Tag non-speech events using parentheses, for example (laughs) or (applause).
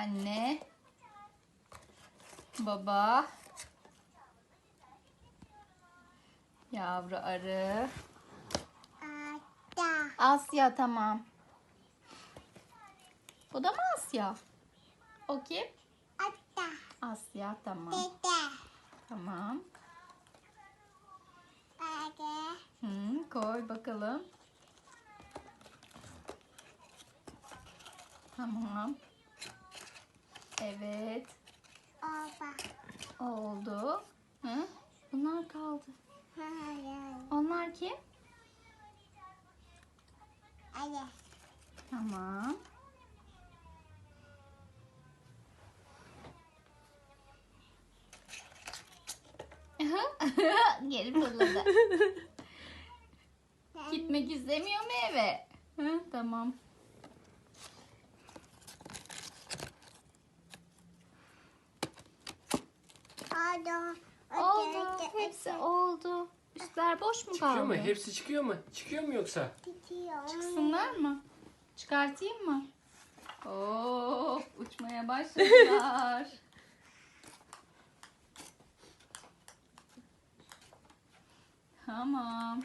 Anne. Baba. Yavru arı. Ada. Asya tamam. Bu da mı Asya? O kim? Ada. Asya tamam. Dede. Tamam. Bade. Hı, koy bakalım. Tamam. Evet. Oba. Oldu. Hı? Bunlar kaldı. Hayır. Onlar kim? Hadi. Tamam. (laughs) Geri fırladı. (laughs) Gitmek istemiyor mu eve? Hı, tamam. Oldu. Oldu. Hepsi oldu. Üstler boş mu Çıkıyor kaldı? mu? Hepsi çıkıyor mu? Çıkıyor mu yoksa? Gidiyor. Çıksınlar mı? Çıkartayım mı? Oo, uçmaya başladılar. (laughs) tamam.